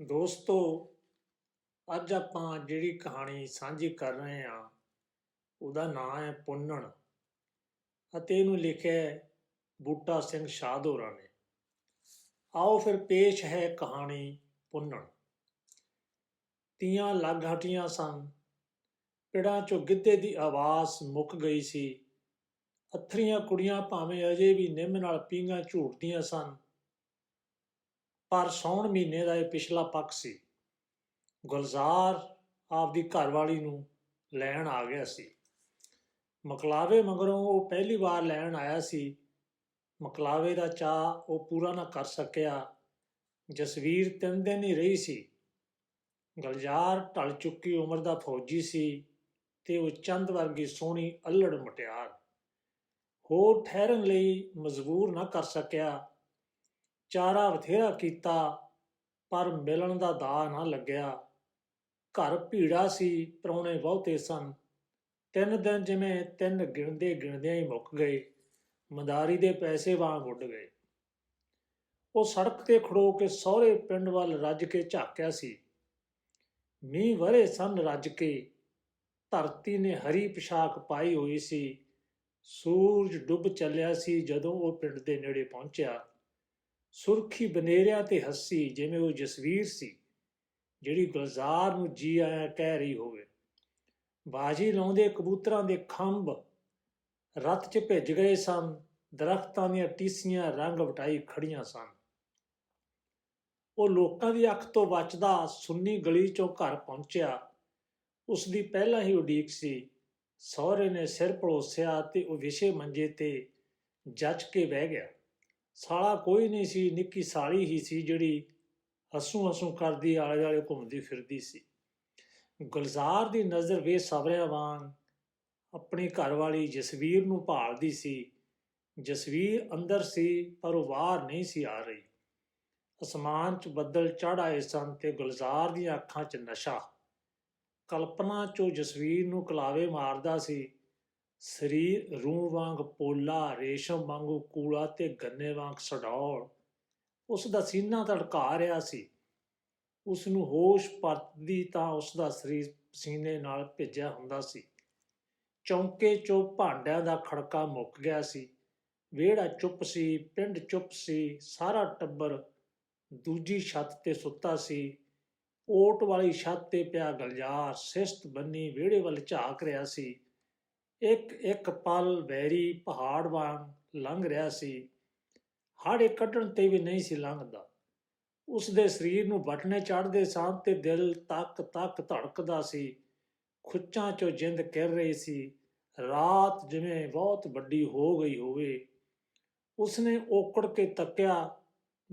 ਦੋਸਤੋ, ਅੱਜ ਆਪਾਂ ਜਿਹੜੀ ਕਹਾਣੀ ਸਾਂਝੀ ਕਰ ਰਹੇ ਹਾਂ, ਉਹਦਾ ਨਾਮ ਹੈ ਪੁੰਨਣ ਅਤੇ ਇਹਨੂੰ ਲਿਖਿਆ ਬੂਟਾ ਸਿੰਘ ਸ਼ਾਹਦੋਰਾ ਨੇ। ਆਓ ਫਿਰ ਪੇਸ਼ ਹੈ ਕਹਾਣੀ ਪੁੰਨਣ। ਤੀਆਂ ਲੱਗ ਹਟੀਆਂ ਸਨ। ਪਿੜਾਂ ਚੋਂ ਗਿੱਧੇ ਦੀ ਆਵਾਜ਼ ਮੁੱਕ ਗਈ ਸੀ। ਅਥਰੀਆਂ ਕੁੜੀਆਂ ਭਾਵੇਂ ਅਜੇ ਵੀ ਨਿੰਮ ਨਾਲ ਪੀਂਘਾਂ ਝੂਟਦੀਆਂ ਸਨ। ਪਰ ਸੌਣ ਮਹੀਨੇ ਦਾ ਇਹ ਪਿਛਲਾ ਪੱਖ ਸੀ। ਗੁਲਜ਼ਾਰ ਆਪਦੀ ਘਰਵਾਲੀ ਨੂੰ ਲੈਣ ਆ ਗਿਆ ਸੀ। ਮਕਲਾਵੇ ਮਗਰੋਂ ਉਹ ਪਹਿਲੀ ਵਾਰ ਲੈਣ ਆਇਆ ਸੀ। ਮਕਲਾਵੇ ਦਾ ਚਾਹ ਉਹ ਪੂਰਾ ਨਾ ਕਰ ਸਕਿਆ। ਜਸਵੀਰ ਤਿੰਨ ਦਿਨ ਹੀ ਰਹੀ ਸੀ। ਗਲਜਾਰ ਢਲ ਚੁੱਕੀ ਉਮਰ ਦਾ ਫੌਜੀ ਸੀ ਤੇ ਉਹ ਚੰਦ ਵਰਗੀ ਸੋਹਣੀ ਅਲੜ ਮਟਿਆਰ। ਹੋਰ ਠਹਿਰਨ ਲਈ ਮਜਬੂਰ ਨਾ ਕਰ ਸਕਿਆ। ਚਾਰਾ ਬਥੇਰਾ ਕੀਤਾ, ਪਰ ਮਿਲਣ ਦਾ ਦਾ ਨਾ ਲੱਗਿਆ। ਘਰ ਭੀੜਾ ਸੀ ਪਰੌਣੇ ਬਹੁਤੇ ਸਨ। ਤਿੰਨ ਦਿਨ ਜਿਵੇਂ ਤਿੰਨ ਗਿਣਦੇ ਗਿਣਦਿਆਂ ਹੀ ਮੁੱਕ ਗਏ। ਮਦਾਰੀ ਦੇ ਪੈਸੇ ਵਾਂਗ ਉੱਡ ਗਏ। ਉਹ ਸੜਕ ਤੇ ਖੜੋ ਕੇ ਸਹੁਰੇ ਪਿੰਡ ਵੱਲ ਰੱਜ ਕੇ ਝਾਕਿਆ ਸੀ। ਮੀਂਹ ਵਰੇ ਸਨ ਰੱਜ ਕੇ। ਧਰਤੀ ਨੇ ਹਰੀ ਪੋਸ਼ਾਕ ਪਾਈ ਹੋਈ ਸੀ। ਸੂਰਜ ਡੁੱਬ ਚੱਲਿਆ ਸੀ ਜਦੋਂ ਉਹ ਪਿੰਡ ਦੇ ਨੇੜੇ ਪਹੁੰਚਿਆ। ਸੁਰਖੀ ਬਨੇਰਿਆਂ ਤੇ ਹੱਸੀ, ਜਿਵੇਂ ਉਹ ਜਸਵੀਰ ਸੀ, ਜਿਹੜੀ ਗੁਲਜ਼ਾਰ ਨੂੰ ਜੀ ਆਇਆ ਕਹਿ ਰਹੀ ਹੋਵੇ। ਬਾਜੀ ਲਾਉਂਦੇ ਕਬੂਤਰਾਂ ਦੇ ਖੰਭ ਰੱਤ 'ਚ ਭਿੱਜ ਗਏ ਸਨ, ਦਰਖਤਾਂ ਦੀਆਂ ਟੀਸੀਆਂ ਰੰਗ ਵਟਾਈ ਖੜੀਆਂ ਸਨ। ਉਹ ਲੋਕਾਂ ਦੀ ਅੱਖ ਤੋਂ ਬਚਦਾ ਸੁੰਨੀ ਗਲੀ 'ਚੋਂ ਘਰ ਪਹੁੰਚਿਆ। ਉਸ ਦੀ ਪਹਿਲਾਂ ਹੀ ਉਡੀਕ ਸੀ, ਸਹੁਰੇ ਨੇ ਸਿਰ ਪੜੋਸਿਆ ਤੇ ਉਹ ਵਿਸ਼ੇ ਮੰਜੇ ਤੇ ਜੱਜ ਕੇ ਬਹਿ ਗਿਆ। ਸਾਲਾ ਕੋਈ ਨਹੀਂ ਸੀ, ਨਿੱਕੀ ਸਾਲੀ ਹੀ ਸੀ ਜਿਹੜੀ ਹਸੂ ਹਸੂ ਕਰਦੀ, ਆਲੇ ਦੁਆਲੇ ਘੁੰਮਦੀ ਫਿਰਦੀ ਸੀ। ਗੁਲਜ਼ਾਰ ਦੀ ਨਜ਼ਰ ਵੇ ਵਾਂਗ ਆਪਣੀ ਘਰਵਾਲੀ ਜਸਵੀਰ ਨੂੰ ਭਾਲਦੀ ਸੀ। ਜਸਵੀਰ ਅੰਦਰ ਸੀ, ਪਰ ਉਹ ਬਾਹਰ ਨਹੀਂ ਸੀ ਆ ਰਹੀ। ਅਸਮਾਨ 'ਚ ਬੱਦਲ ਚੜ ਆਏ ਸਨ ਤੇ ਗੁਲਜ਼ਾਰ ਦੀਆਂ ਅੱਖਾਂ 'ਚ ਨਸ਼ਾ। ਕਲਪਨਾ 'ਚੋਂ ਜਸਵੀਰ ਨੂੰ ਕਲਾਵੇ ਮਾਰਦਾ ਸੀ ਸਰੀਰ ਰੂਹ ਵਾਂਗ ਪੋਲਾ, ਰੇਸ਼ਮ ਵਾਂਗੂ ਕੂਲਾ ਤੇ ਗੰਨੇ ਵਾਂਗ ਸਡੌਲ। ਉਸ ਦਾ ਸੀਨਾ ਧੜਕਾ ਰਿਹਾ ਸੀ। ਉਸ ਨੂੰ ਹੋਸ਼ ਪਰਤਦੀ ਤਾਂ ਉਸ ਦਾ ਸਰੀਰ ਪਸੀਨੇ ਨਾਲ ਭਿੱਜਿਆ ਹੁੰਦਾ ਸੀ। ਚੌਂਕੇ 'ਚੋਂ ਭਾਂਡਿਆਂ ਦਾ ਖੜਕਾ ਮੁੱਕ ਗਿਆ ਸੀ। ਵਿਹੜਾ ਚੁੱਪ ਸੀ, ਪਿੰਡ ਚੁੱਪ ਸੀ, ਸਾਰਾ ਟੱਬਰ ਦੂਜੀ ਛੱਤ ਤੇ ਸੁੱਤਾ ਸੀ। ਓਟ ਵਾਲੀ ਛੱਤ ਤੇ ਪਿਆ ਗਲਜਾਰ, ਸਿਸਤ ਬੰਨੀ ਵਿਹੜੇ ਵੱਲ ਝਾਕ ਰਿਹਾ ਸੀ। ਇੱਕ ਇੱਕ ਪਲ ਵੈਰੀ ਪਹਾੜ ਵਾਂਗ ਲੰਘ ਰਿਹਾ ਸੀ। ਹਾੜੇ ਕੱਢਣ ਤੇ ਵੀ ਨਹੀਂ ਸੀ ਲੰਘਦਾ। ਉਸ ਦੇ ਸਰੀਰ ਨੂੰ ਬਟਨੇ ਚੜਦੇ ਸਾਂ ਤੇ ਦਿਲ ਤੱਕ ਤੱਕ ਧੜਕਦਾ ਸੀ। ਖੁੱਚਾਂ ਚੋਂ ਜਿੰਦ ਕਰ ਰਹੀ ਸੀ। ਰਾਤ ਜਿਵੇਂ ਬਹੁਤ ਵੱਡੀ ਹੋ ਗਈ ਹੋਵੇ। ਉਸਨੇ ਓਕੜ ਕੇ ਤੱਕਿਆ,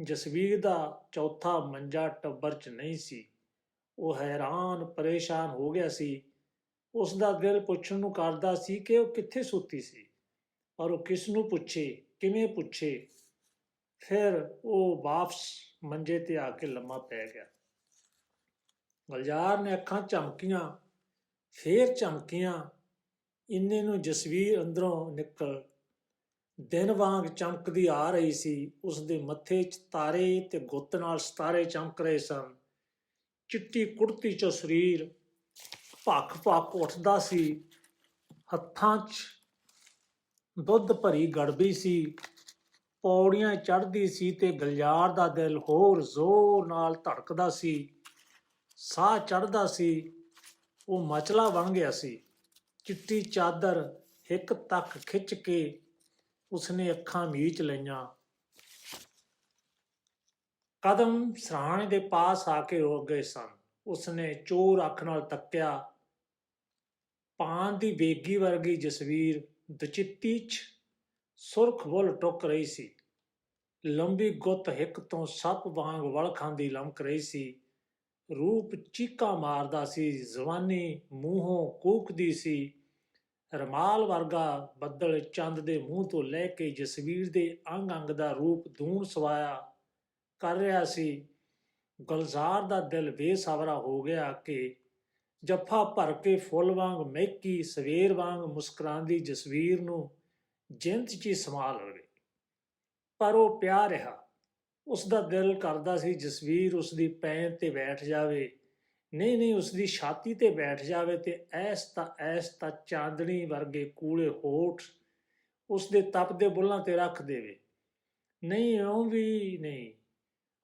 ਜਸਵੀਰ ਦਾ ਚੌਥਾ ਮੰਜਾ ਟੱਬਰ 'ਚ ਨਹੀਂ ਸੀ। ਉਹ ਹੈਰਾਨ, ਪਰੇਸ਼ਾਨ ਹੋ ਗਿਆ ਸੀ। ਉਸ ਦਾ ਦਿਲ ਪੁੱਛਣ ਨੂੰ ਕਰਦਾ ਸੀ ਕਿ ਉਹ ਕਿੱਥੇ ਸੁੱਤੀ ਸੀ। ਪਰ ਉਹ ਕਿਸ ਨੂੰ ਪੁੱਛੇ, ਕਿਵੇਂ ਪੁੱਛੇ? ਫਿਰ ਉਹ ਵਾਪਸ ਮੰਜੇ ਤੇ ਆ ਕੇ ਲੰਮਾ ਪੈ ਗਿਆ। ਗਲਜਾਰ ਨੇ ਅੱਖਾਂ ਝਮਕੀਆਂ, ਫੇਰ ਝਮਕੀਆਂ, ਇੰਨੇ ਨੂੰ ਜਸਵੀਰ ਅੰਦਰੋਂ ਨਿਕਲ। ਦਿਨ ਵਾਂਗ ਚਮਕਦੀ ਆ ਰਹੀ ਸੀ ਉਸ ਦੇ ਮੱਥੇ 'ਚ ਤਾਰੇ ਤੇ ਗੁੱਤ ਨਾਲ ਸਤਾਰੇ ਚਮਕ ਰਹੇ ਸਨ। ਚਿੱਟੀ ਕੁੜਤੀ 'ਚੋਂ ਸਰੀਰ ਭੱਖ ਭੱਖ ਉੱਠਦਾ ਸੀ। ਹੱਥਾਂ 'ਚ ਦੁੱਧ ਭਰੀ ਗੜਬੀ ਸੀ। ਪੌੜੀਆਂ ਚੜ੍ਹਦੀ ਸੀ ਤੇ ਗਲਜਾਰ ਦਾ ਦਿਲ ਹੋਰ ਜ਼ੋਰ ਨਾਲ ਧੜਕਦਾ ਸੀ। ਸਾਹ ਚੜ੍ਹਦਾ ਸੀ, ਉਹ ਮਚਲਾ ਬਣ ਗਿਆ ਸੀ। ਚਿੱਟੀ ਚਾਦਰ ਇੱਕ ਤੱਕ ਖਿੱਚ ਕੇ ਉਸਨੇ ਅੱਖਾਂ ਮੀਚ ਲਈਆਂ। ਕਦਮ ਸਰਾਣੇ ਦੇ ਪਾਸ ਆ ਕੇ ਰੁਕ ਗਏ ਸਨ। ਉਸਨੇ ਚੋਰ ਅੱਖ ਨਾਲ ਤੱਕਿਆ ਪਾਨ ਦੀ ਵੇਗੀ ਵਰਗੀ ਜਸਵੀਰ ਦਚਿੱਤੀ 'ਚ ਸੁਰਖ ਬੁੱਲ ਟੁੱਕ ਰਹੀ ਸੀ। ਲੰਬੀ ਗੁੱਤ ਹਿੱਕ ਤੋਂ ਸੱਪ ਵਾਂਗ ਵਲ ਖਾਂਦੀ ਲਮਕ ਰਹੀ ਸੀ। ਰੂਪ ਚੀਕਾ ਮਾਰਦਾ ਸੀ, ਜ਼ਵਾਨੀ ਮੂੰਹੋਂ ਕੂਕਦੀ ਸੀ। ਰਮਾਲ ਵਰਗਾ ਬੱਦਲ ਚੰਦ ਦੇ ਮੂੰਹ ਤੋਂ ਲੈ ਕੇ ਜਸਵੀਰ ਦੇ ਅੰਗ ਅੰਗ ਦਾ ਰੂਪ ਧੂਣ ਸਵਾਇਆ ਕਰ ਰਿਹਾ ਸੀ। ਗੁਲਜ਼ਾਰ ਦਾ ਦਿਲ ਬੇਸਵਰਾ ਹੋ ਗਿਆ ਕਿ ਜੱਫਾ ਭਰ ਕੇ ਫੁੱਲ ਵਾਂਗ ਮਹਿਕੀ ਸਵੇਰ ਵਾਂਗ ਮੁਸਕਰਾਉਂਦੀ ਜਸਵੀਰ ਨੂੰ ਜਿੰਦ 'ਚ ਹੀ ਸਮਾ ਲਵੇ। ਪਰ ਉਹ ਪਿਆ ਰਿਹਾ। ਉਸ ਦਾ ਦਿਲ ਕਰਦਾ ਸੀ ਜਸਵੀਰ ਉਸ ਦੀ ਪੈਂ ਤੇ ਬੈਠ ਜਾਵੇ। ਨਹੀਂ ਨਹੀਂ ਉਸ ਦੀ ਛਾਤੀ ਤੇ ਬੈਠ ਜਾਵੇ ਤੇ ਐਸ ਤਾਂ ਐਸ ਤਾਂ ਚਾਂਦਣੀ ਵਰਗੇ ਕੂਲੇ ਹੋਠ ਉਸ ਦੇ ਤਪਦੇ ਬੁੱਲਾਂ ਤੇ ਰੱਖ ਦੇਵੇ। ਨਹੀਂ, ਇਉਂ ਵੀ ਨਹੀਂ।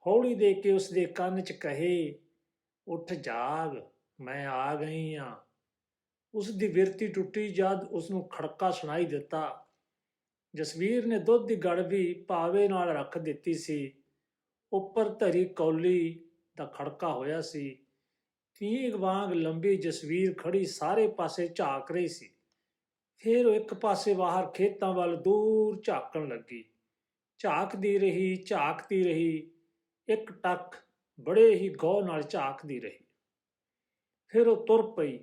ਹੌਲੀ ਦੇ ਕੇ ਉਸ ਦੇ ਕੰਨ 'ਚ ਕਹੇ, ਉੱਠ ਜਾਗ। ਮੈਂ ਆ ਗਈ ਆ। ਉਸ ਦੀ ਬਿਰਤੀ ਟੁੱਟੀ ਜਦ ਉਸ ਨੂੰ ਖੜਕਾ ਸੁਣਾਈ ਦਿੱਤਾ। ਜਸਵੀਰ ਨੇ ਦੁੱਧ ਦੀ ਗੜਵੀ ਪਾਵੇ ਨਾਲ ਰੱਖ ਦਿੱਤੀ ਸੀ। ਉੱਪਰ ਧਰੀ ਕੌਲੀ ਦਾ ਖੜਕਾ ਹੋਇਆ ਸੀ। ਤੀਗ ਵਾਂਗ ਲੰਬੀ ਜਸਵੀਰ ਖੜੀ ਸਾਰੇ ਪਾਸੇ ਝਾਕ ਰਹੀ ਸੀ। ਫਿਰ ਉਹ ਇੱਕ ਪਾਸੇ ਬਾਹਰ ਖੇਤਾਂ ਵੱਲ ਦੂਰ ਝਾਕਣ ਲੱਗੀ। ਝਾਕਦੀ ਰਹੀ ਝਾਕਦੀ ਰਹੀ। ਇੱਕ ਟੱਕ ਬੜੇ ਹੀ ਗੌਰ ਨਾਲ ਝਾਕਦੀ ਰਹੀ। ਫਿਰ ਉਹ ਤੁਰ ਪਈ।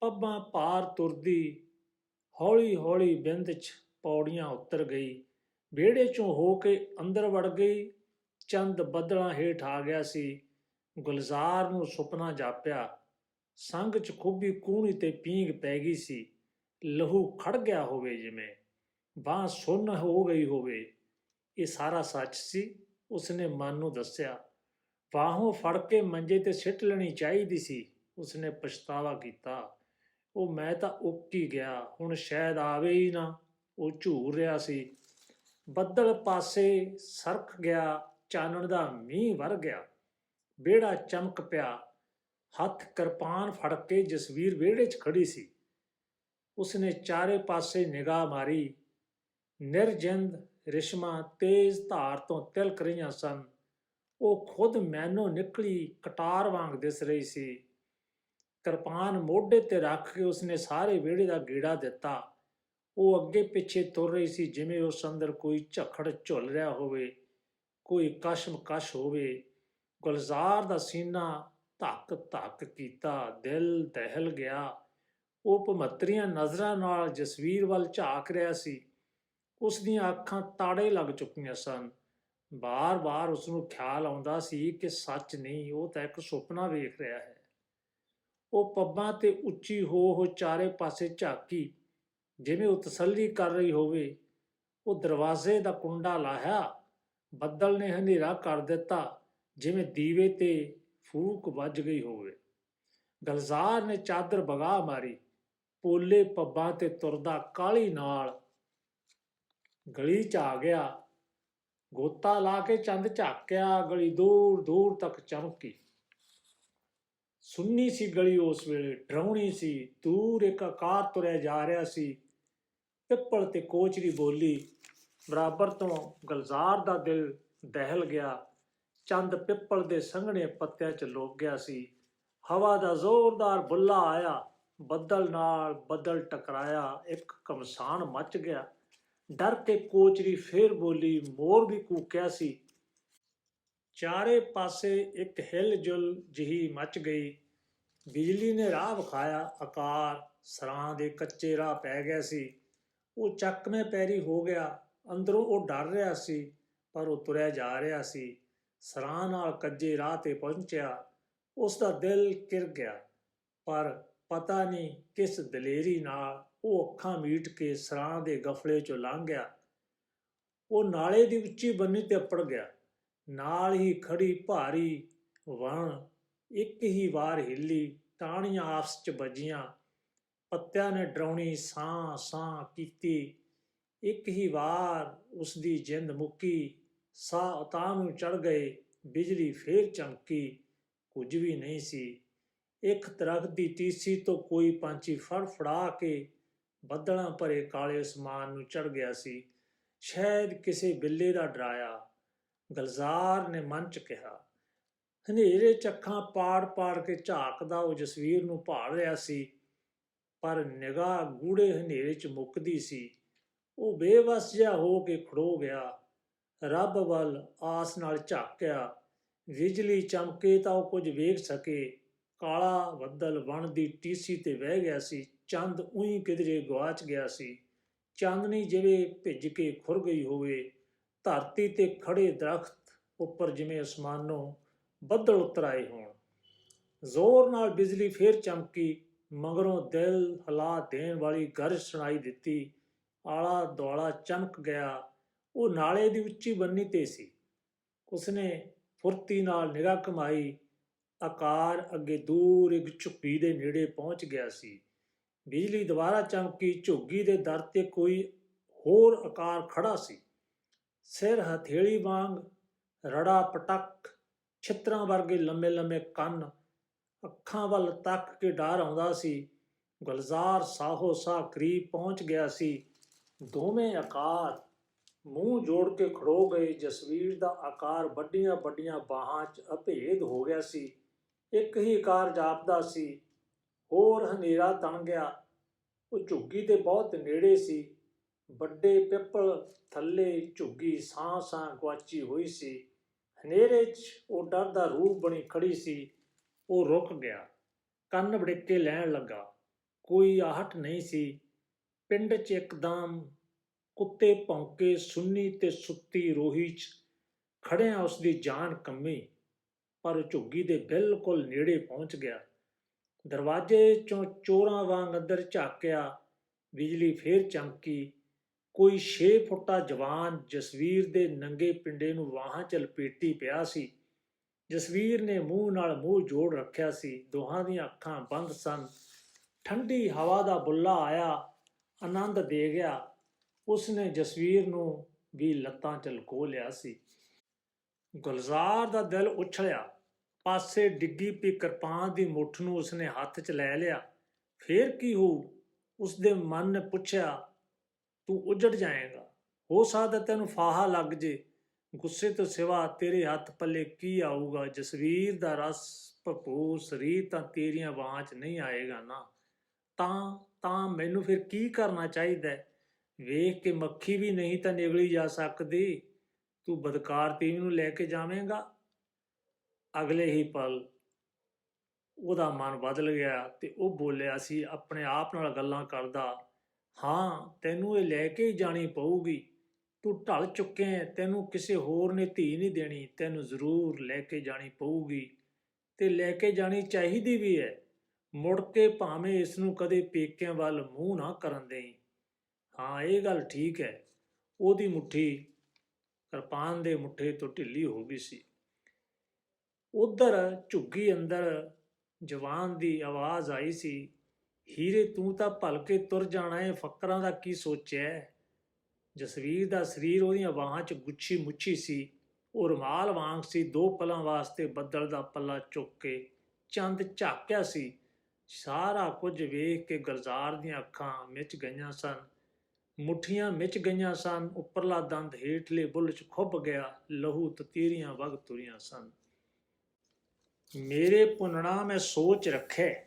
ਪੱਬਾਂ ਪਾਰ ਤੁਰਦੀ ਹੌਲੀ ਹੌਲੀ ਬਿੰਦ ਚ ਪੌੜੀਆਂ ਉਤਰ ਗਈ। ਵਿਹੜੇ ਚੋਂ ਹੋ ਕੇ ਅੰਦਰ ਵੜ ਗਈ। ਚੰਦ ਬੱਦਲਾਂ ਹੇਠ ਆ ਗਿਆ ਸੀ। ਗੁਲਜ਼ਾਰ ਨੂੰ ਸੁਪਨਾ ਜਾਪਿਆ। ਸੰਗ ਚ ਖੂਬੀ ਕੂਣੀ ਤੇ ਪੀਂਗ ਪੈ ਗਈ ਸੀ। ਲਹੂ ਖੜ ਗਿਆ ਹੋਵੇ ਜਿਵੇਂ। ਬਾਹ ਸੁੰਨ ਹੋ ਗਈ ਹੋਵੇ। ਇਹ ਸਾਰਾ ਸੱਚ ਸੀ, ਉਸਨੇ ਮਨ ਨੂੰ ਦੱਸਿਆ। ਬਾਹੋਂ ਫੜ ਕੇ ਮੰਜੇ ਤੇ ਸਿੱਟ ਲੈਣੀ ਚਾਹੀਦੀ ਸੀ। ਉਸਨੇ ਪਛਤਾਵਾ ਕੀਤਾ। ਉਹ ਮੈਂ ਤਾਂ ਉੱਕ ਹੀ ਗਿਆ, ਹੁਣ ਸ਼ਾਇਦ ਆਵੇ ਹੀ ਨਾ। ਉਹ ਝੂਰ ਰਿਹਾ ਸੀ। ਬੱਦਲ ਪਾਸੇ ਸਰਕ ਗਿਆ, ਚਾਨਣ ਦਾ ਮੀਂਹ ਵਰ ਗਿਆ। ਵਿਹੜਾ ਚਮਕ ਪਿਆ। ਹੱਥ ਕਿਰਪਾਨ ਫੜ ਕੇ ਜਸਵੀਰ ਵਿਹੜੇ 'ਚ ਖੜੀ ਸੀ। ਉਸਨੇ ਚਾਰੇ ਪਾਸੇ ਨਿਗਾਹ ਮਾਰੀ। ਨਿਰਜਿੰਦ ਰਿਸ਼ਮਾ ਤੇਜ਼ ਧਾਰ ਤੋਂ ਤਿਲਕ ਰਹੀਆਂ ਸਨ। ਉਹ ਖੁਦ ਮੈਨੋਂ ਨਿਕਲੀ ਕਟਾਰ ਵਾਂਗ ਦਿਸ ਰਹੀ ਸੀ। ਕਿਰਪਾਨ ਮੋਢੇ ਤੇ ਰੱਖ ਕੇ ਉਸਨੇ ਸਾਰੇ ਵਿਹੜੇ ਦਾ ਗੇੜਾ ਦਿੱਤਾ। ਉਹ ਅੱਗੇ ਪਿੱਛੇ ਤੁਰ ਰਹੀ ਸੀ, ਜਿਵੇਂ ਉਸ ਅੰਦਰ ਕੋਈ ਝਖੜ ਝੁੱਲ ਰਿਹਾ ਹੋਵੇ, ਕੋਈ ਕਸ਼ਮਕਸ਼ ਹੋਵੇ। ਗੁਲਜ਼ਾਰ ਦਾ ਸੀਨਾ ਧੱਕ ਧੱਕ ਕੀਤਾ, ਦਿਲ ਦਹਿਲ ਗਿਆ। ਉਹ ਭਮਤਰੀਆਂ ਨਜ਼ਰਾਂ ਨਾਲ ਜਸਵੀਰ ਵੱਲ ਝਾਕ ਰਿਹਾ ਸੀ। ਉਸ ਦੀਆਂ ਅੱਖਾਂ ਤਾੜੇ ਲੱਗ ਚੁੱਕੀਆਂ ਸਨ। ਬਾਰ-ਬਾਰ ਉਸ ਨੂੰ ਖਿਆਲ ਆਉਂਦਾ ਸੀ ਕਿ ਸੱਚ ਨਹੀਂ, ਉਹ ਤਾਂ ਇੱਕ ਸੁਪਨਾ ਵੇਖ ਰਿਹਾ ਹੈ। ਉਹ ਪੱਬਾਂ ਤੇ ਉੱਚੀ ਹੋ ਹੋ ਚਾਰੇ ਪਾਸੇ ਝਾਕੀ। ਜਿਵੇਂ ਉਹ ਤਸੱਲੀ ਕਰ ਰਹੀ ਹੋਵੇ, ਉਹ ਦਰਵਾਜ਼ੇ ਦਾ ਕੁੰਡਾ ਲਾਹਿਆ। ਬੱਦਲ ਨੇ ਹਨੇਰਾ ਕਰ ਦਿੱਤਾ, ਜਿਵੇਂ ਦੀਵੇ ਤੇ ਫੂਕ ਵੱਜ ਗਈ ਹੋਵੇ। ਗਲਜ਼ਾਰ ਨੇ ਚਾਦਰ ਬਗਾ ਮਾਰੀ। ਪੋਲੇ ਪੱਬਾਂ ਤੇ ਤੁਰਦਾ ਕਾਲੀ ਨਾਲ ਗਲੀ ਚ ਆ ਗਿਆ। ਗੋਤਾ ਲਾ ਕੇ ਚੰਦ ਝਾਕਿਆ, ਗਲੀ ਦੂਰ ਦੂਰ ਤੱਕ ਚਮਕੀ। ਸੁੰਨੀ ਸੀ ਗਲੀ ਉਸ ਵੇਲੇ, ਡਰਾਉਣੀ ਸੀ, ਦੂਰ ਇੱਕ ਆਕਾਰ ਤੁਰਿਆ ਜਾ ਰਿਹਾ ਸੀ। ਪਿੱਪਲ ਤੇ ਕੋਚਰੀ ਬੋਲੀ, ਬਰਾਬਰ ਤੋਂ ਗਲਜ਼ਾਰ ਦਾ ਦਿਲ ਦਹਿਲ ਗਿਆ। ਚੰਦ ਪਿੱਪਲ ਦੇ ਸੰਘਣੇ ਪੱਤਿਆਂ 'ਚ ਲੋਕ ਗਿਆ ਸੀ। ਹਵਾ ਦਾ ਜ਼ੋਰਦਾਰ ਬੁੱਲਾ ਆਇਆ, ਬੱਦਲ ਨਾਲ ਬੱਦਲ ਟਕਰਾਇਆ, ਇੱਕ ਕਮਸਾਨ ਮੱਚ ਗਿਆ। ਡਰ ਕੇ ਕੋਚਰੀ ਫੇਰ ਬੋਲੀ, ਮੋਰ ਵੀ ਕੂਕਿਆ ਸੀ। ਚਾਰੇ ਪਾਸੇ ਇੱਕ ਹਿਲਜੁਲ ਜਿਹੀ ਮਚ ਗਈ। ਬਿਜਲੀ ਨੇ ਰਾਹ ਵਿਖਾਇਆ। ਆਕਾਰ ਸਰਾਂ ਦੇ ਕੱਚੇ ਰਾਹ ਪੈ ਗਿਆ ਸੀ। ਉਹ ਚੱਕਵੇਂ ਪੈਰੀ ਹੋ ਗਿਆ। ਅੰਦਰੋਂ ਉਹ ਡਰ ਰਿਹਾ ਸੀ, ਪਰ ਉਹ ਤੁਰਿਆ ਜਾ ਰਿਹਾ ਸੀ। ਸਰਾਂ ਨਾਲ ਕੱਜੇ ਰਾਹ ਤੇ ਪਹੁੰਚਿਆ। ਉਸ ਦਾ ਦਿਲ ਕਿਰ ਗਿਆ, ਪਰ ਪਤਾ ਨਹੀਂ ਕਿਸ ਦਲੇਰੀ ਨਾਲ ਉਹ ਅੱਖਾਂ ਮੀਟ ਕੇ ਸਰਾਂ ਦੇ ਗਫਲੇ ਚੋਂ ਲੰਘ ਗਿਆ। ਉਹ ਨਾਲੇ ਦੀ ਉੱਚੀ ਬੰਨੀ ਤੇ ਅੱਪੜ ਗਿਆ। ਨਾਲ ਹੀ ਖੜੀ ਭਾਰੀ ਵਣ, ਇੱਕ ਹੀ ਵਾਰ ਹਿੱਲੀ ਟਾਹਣੀਆਂ ਆਪਸ ਚ ਵੱਜੀਆਂ। ਪੱਤਿਆਂ ਨੇ ਡਰਾਉਣੀ ਸਾਂ ਸਾਂ ਕੀਤੀ। ਇੱਕ ਹੀ ਵਾਰ ਉਸ ਦੀ ਜਿੰਦ ਮੁੱਕੀ। ਸਾਹ ਉਤਾਂ ਨੂੰ ਚੜ ਗਏ, ਬਿਜਲੀ ਫੇਰ ਚਮਕੀ। ਕੁਝ ਵੀ ਨਹੀਂ ਸੀ। ਇੱਕ ਦਰਖਤ ਦੀ ਟੀਸੀ ਤੋਂ ਕੋਈ ਪੰਛੀ ਫੜ ਫੜਾ ਕੇ ਬੱਦਲਾਂ ਭਰੇ ਕਾਲੇ ਅਸਮਾਨ ਨੂੰ ਚੜ ਗਿਆ ਸੀ। ਸ਼ਾਇਦ ਕਿਸੇ ਬਿੱਲੇ ਦਾ ਡਰਾਇਆ। ਗਲਜ਼ਾਰ ਨੇ ਮਨ ਚ ਕਿਹਾ, ਹਨੇਰੇ ਚੱਖਾਂ ਪਾੜ-ਪਾੜ ਕੇ ਝਾਕਦਾ ਉਹ ਜਸਵੀਰ ਨੂੰ ਭਾਲ ਰਿਹਾ ਸੀ, ਪਰ ਨਿਗਾਹ ਗੂੜੇ ਹਨੇਰੇ ਚ ਮੁੱਕਦੀ ਸੀ। ਉਹ ਬੇਵਸ ਜਿਹਾ ਹੋ ਕੇ ਖੜੋ ਗਿਆ। ਰੱਬ ਵੱਲ ਆਸ ਨਾਲ ਝਾਕਿਆ ਬਿਜਲੀ ਚਮਕੇ ਤਾਂ ਉਹ ਕੁਝ ਵੇਖ ਸਕੇ। ਕਾਲਾ ਬੱਦਲ ਵਣ ਦੀ ਟੀਸੀ ਤੇ ਵਹਿ ਗਿਆ ਸੀ, ਚੰਦ ਉਹੀ ਕਿਧਰੇ ਗਵਾਚ ਗਿਆ ਸੀ। ਚਾਂਦਨੀ ਜਿਵੇਂ ਭਿੱਜ ਕੇ ਖੁਰ ਗਈ ਹੋਵੇ। ਧਰਤੀ ਤੇ ਖੜੇ ਦਰਖਤ ਉੱਪਰ ਜਿਵੇਂ ਅਸਮਾਨੋਂ ਬੱਦਲ ਉਤਰ ਆਏ ਹੋਣ। ਜ਼ੋਰ ਨਾਲ ਬਿਜਲੀ ਫੇਰ ਚਮਕੀ, ਮਗਰੋਂ ਦਿਲ ਹਲਾ ਦੇਣ ਵਾਲੀ ਗਰਜ ਸੁਣਾਈ ਦਿੱਤੀ। ਆਲਾ ਦੁਆਲਾ ਚਮਕ ਗਿਆ। ਉਹ ਨਾਲੇ ਦੀ ਉੱਚੀ ਬੰਨੀ ਤੇ ਸੀ। ਉਸਨੇ ਫੁਰਤੀ ਨਾਲ ਨਿਗਾਹ ਕਮਾਈ ਆਕਾਰ ਅੱਗੇ ਦੂਰ ਇੱਕ ਝੁੱਗੀ ਦੇ ਨੇੜੇ ਪਹੁੰਚ ਗਿਆ ਸੀ। ਬਿਜਲੀ ਦੁਬਾਰਾ ਚਮਕੀ, ਝੁੱਗੀ ਦੇ ਦਰ ਤੇ ਕੋਈ ਹੋਰ ਆਕਾਰ ਖੜਾ ਸੀ। ਸਿਰ ਹਥੇਲੀ ਵਾਂਗ ਰੜਾ ਪਟਕ, ਛਿੱਤਰਾਂ ਵਰਗੇ ਲੰਮੇ ਲੰਮੇ ਕੰਨ, ਅੱਖਾਂ ਵੱਲ ਤੱਕ ਕੇ ਡਰ ਆਉਂਦਾ ਸੀ। ਗੁਲਜ਼ਾਰ ਸਾਹੋ ਸਾਹ ਕਰੀਬ ਪਹੁੰਚ ਗਿਆ ਸੀ। ਦੋਵੇਂ ਆਕਾਰ ਮੂੰਹ ਜੋੜ ਕੇ ਖੜੋ ਗਏ। ਜਸਵੀਰ ਦਾ ਆਕਾਰ ਵੱਡੀਆਂ ਵੱਡੀਆਂ ਬਾਹਾਂ 'ਚ ਅਭੇਦ ਹੋ ਗਿਆ ਸੀ। ਇੱਕ ਹੀ ਆਕਾਰ ਜਾਪਦਾ ਸੀ। ਹੋਰ ਹਨੇਰਾ ਤਣ ਗਿਆ। ਉਹ ਝੁੱਗੀ ਦੇ ਬਹੁਤ ਨੇੜੇ ਸੀ। ਵੱਡੇ ਪਿੱਪਲ ਥੱਲੇ ਝੁੱਗੀ ਸਾਂ ਸਾਂ ਗੁਆਚੀ ਹੋਈ ਸੀ। ਹਨੇਰੇ 'ਚ ਉਹ ਡਰ ਦਾ ਰੂਪ ਬਣੀ ਖੜੀ ਸੀ। ਉਹ ਰੁਕ ਗਿਆ। ਕੰਨ ਵੜਿੱਕੇ ਲੈਣ ਲੱਗਾ। ਕੋਈ ਆਹਟ ਨਹੀਂ ਸੀ। ਪਿੰਡ 'ਚ ਇੱਕਦਮ ਕੁੱਤੇ ਭੌਂਕੇ ਸੁੰਨੀ ਤੇ ਸੁੱਤੀ ਰੋਹੀ 'ਚ ਖੜਿਆ ਉਸ ਦੀ ਜਾਨ ਕੰਮੀ। ਪਰ ਝੁੱਗੀ ਦੇ ਬਿਲਕੁਲ ਨੇੜੇ ਪਹੁੰਚ ਗਿਆ। ਦਰਵਾਜ਼ੇ 'ਚੋਂ ਚੋਰਾਂ ਵਾਂਗ ਅੰਦਰ ਝਾਕਿਆ। ਬਿਜਲੀ ਫੇਰ ਚਮਕੀ। ਕੋਈ 6 ਫੁੱਟਾ ਜਵਾਨ ਜਸਵੀਰ ਦੇ ਨੰਗੇ ਪਿੰਡੇ ਨੂੰ ਵਾਹਾਂ 'ਚ ਲਪੇਟੀ ਪਿਆ ਸੀ। ਜਸਵੀਰ ਨੇ ਮੂੰਹ ਨਾਲ ਮੂੰਹ ਜੋੜ ਰੱਖਿਆ ਸੀ। ਦੋਹਾਂ ਦੀਆਂ ਅੱਖਾਂ ਬੰਦ ਸਨ। ਠੰਡੀ ਹਵਾ ਦਾ ਬੁੱਲਾ ਆਇਆ, ਆਨੰਦ ਦੇ ਗਿਆ। ਉਸਨੇ ਜਸਵੀਰ ਨੂੰ ਵੀ ਲੱਤਾਂ 'ਚ ਲਕੋ ਲਿਆ ਸੀ। ਗੁਲਜ਼ਾਰ ਦਾ ਦਿਲ ਉਛਲਿਆ। ਪਾਸੇ ਡਿੱਗੀ ਪਈ ਕਿਰਪਾਨ ਦੀ ਮੁੱਠ ਨੂੰ ਉਸਨੇ ਹੱਥ 'ਚ ਲੈ ਲਿਆ। ਫੇਰ ਕੀ ਹੋ ਉਸਦੇ ਮਨ ਨੇ ਪੁੱਛਿਆ ਤੂੰ ਉਜੜ ਜਾਏਗਾ। ਹੋ ਸਕਦਾ ਤੈਨੂੰ ਫਾਹਾ ਲੱਗ ਜੇ। ਗੁੱਸੇ ਤੋਂ ਸਿਵਾ ਤੇਰੇ ਹੱਥ ਪੱਲੇ ਕੀ ਆਊਗਾ? ਜਸਵੀਰ ਦਾ ਰਸ ਭਰਪੂਰ ਸਰੀਰ ਤਾਂ ਤੇਰੀਆਂ ਬਾਹਾਂ 'ਚ ਨਹੀਂ ਆਏਗਾ ਨਾ। ਤਾਂ ਤਾਂ ਮੈਨੂੰ ਫਿਰ ਕੀ ਕਰਨਾ ਚਾਹੀਦਾ ਹੈ? ਵੇਖ ਕੇ ਮੱਖੀ ਵੀ ਨਹੀਂ ਤਾਂ ਨਿਗਲੀ ਜਾ ਸਕਦੀ। ਤੂੰ ਬਦਕਾਰ ਤੀਵੀ ਨੂੰ ਲੈ ਕੇ ਜਾਵੇਂਗਾ। ਅਗਲੇ ਹੀ ਪਲ ਉਹਦਾ ਮਨ ਬਦਲ ਗਿਆ ਤੇ ਉਹ ਬੋਲਿਆ ਸੀ, ਆਪਣੇ ਆਪ ਨਾਲ ਗੱਲਾਂ ਕਰਦਾ। ਹਾਂ ਤੈਨੂੰ ਇਹ ਲੈ ਕੇ ਹੀ ਜਾਣੀ ਪਊਗੀ। ਤੂੰ ਢਲ ਚੁੱਕਿਆ ਹੈ, ਤੈਨੂੰ ਕਿਸੇ ਹੋਰ ਨੇ ਧੀ ਨਹੀਂ ਦੇਣੀ। ਤੈਨੂੰ ਜ਼ਰੂਰ ਲੈ ਕੇ ਜਾਣੀ ਪਊਗੀ। ਤੇ ਲੈ ਕੇ ਜਾਣੀ ਚਾਹੀਦੀ ਵੀ ਹੈ ਮੁੜ ਕੇ ਭਾਵੇਂ ਇਸ ਨੂੰ ਕਦੇ ਪੇਕਿਆਂ ਵੱਲ ਮੂੰਹ ਨਾ ਕਰਨ ਦੇਈ। ਹਾਂ ਇਹ ਗੱਲ ਠੀਕ ਹੈ ਉਹਦੀ ਮੁੱਠੀ ਕਿਰਪਾਨ ਦੇ ਮੁੱਠੇ ਤੋਂ ਢਿੱਲੀ ਹੋ ਗਈ ਸੀ। ਉਧਰ ਝੁੱਗੀ ਅੰਦਰ ਜਵਾਨ ਦੀ ਆਵਾਜ਼ ਆਈ ਸੀ। ਹੀਰੇ ਤੂੰ ਤਾਂ ਭਲਕੇ ਤੁਰ ਜਾਣਾ ਏ, ਫੱਕਰਾਂ ਦਾ ਕੀ ਸੋਚਿਆ ਜਸਵੀਰ ਦਾ ਸਰੀਰ ਉਹਦੀਆਂ ਬਾਹਾਂ 'ਚ ਗੁੱਛੀ ਮੁੱਛੀ ਸੀ, ਉਹ ਰੁਮਾਲ ਵਾਂਗ ਸੀ, ਦੋ ਪਲਾਂ ਵਾਸਤੇ ਬੱਦਲ ਦਾ ਪੱਲਾ ਚੁੱਕ ਕੇ ਚੰਦ ਝਾਕਿਆ ਸੀ। ਸਾਰਾ ਕੁਝ ਵੇਖ ਕੇ ਗਲਜ਼ਾਰ ਦੀਆਂ ਅੱਖਾਂ ਮਿਚ ਗਈਆਂ ਸਨ। ਮੁੱਠੀਆਂ ਮਿਚ ਗਈਆਂ ਸਨ, ਉੱਪਰਲਾ ਦੰਦ ਹੇਠਲੇ ਬੁੱਲ 'ਚ ਖੁੱਭ ਗਿਆ, ਲਹੂ ਤਤੀਰੀਆਂ ਵਗ ਤੁਰੀਆਂ ਸਨ। ਮੇਰੇ ਪੁੰਨਣਾ ਮੈਂ ਸੋਚ ਰੱਖੇ